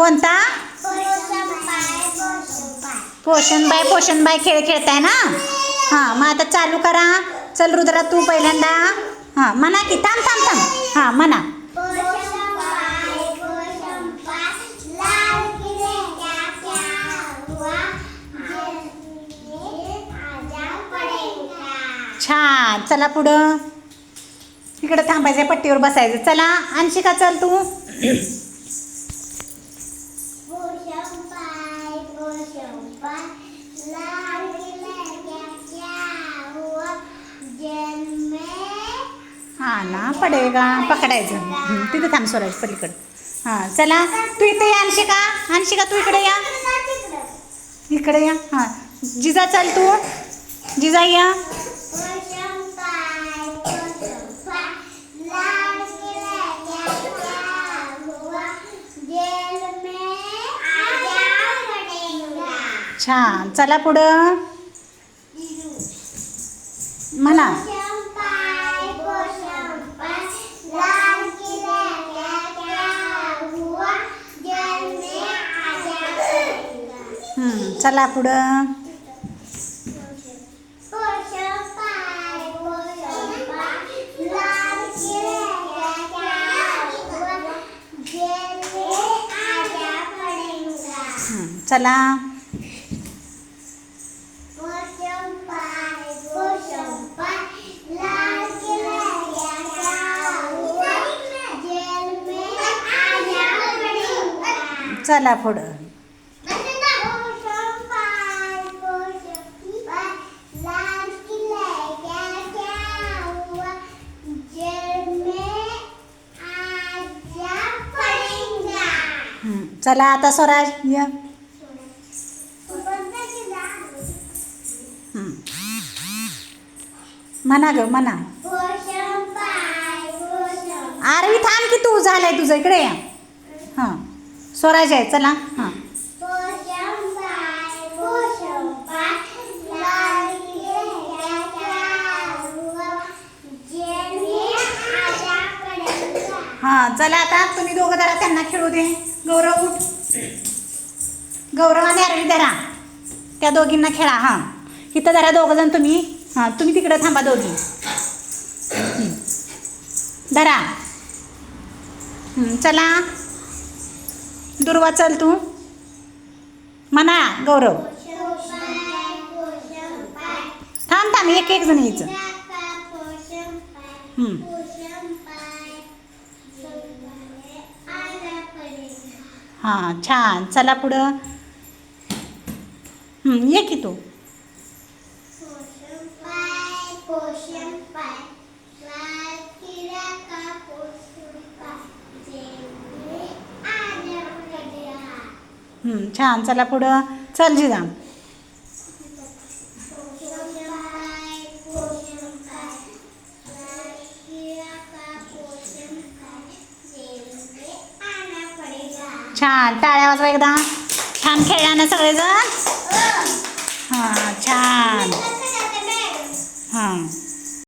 कोणता? पोषण बाय पोषण बाय खेळ खेळताय ना? हां मग आता चालू करा. चल रुद्रा तू पहिल्यांदा. हां म्हणा की थांब थांब थांब. हां म्हणा. छान चला पुढं. इकडं थांबायचं पट्टीवर बसायचं. चला अंशिका चल तू. हां ना पडेगा पकडायचं. तिथं थांब स्वराज पलीकडं. हां चला तू इथे या अंशिका. अंशिका तू इकडे या. इकडे या. हां जिजा चल तू. जिजा या. छान चला पुढं. म्हणा. चला पुढं. चला. चला पुढं. चला आता स्वराज या. म्हणा ग म्हणा पोषण आरवी थांब की तू झालंय तुझं इकडे या. हां. स्वराज आहे चला. हां. हां चला आता तुम्ही दोघं जरा त्यांना खेळू दे. गौरव उठ गौरव आणि अरवी धरा त्या दोघींना खेळा हां. इथं धरा दोघं जण तुम्ही हां तुम्ही तिकडं थांबा दोघी. धरा चला. दुर्वा चल तू. म्हणा गौरव. थांब थांब एक एक जण यायचं. हां छान. चला पुढं. ये की तू. छान. चला पुढं. चल जिजाम छान. टाळ्या वाजवा एकदा. छान खेळा ना सगळेजण? हां. छान. हां.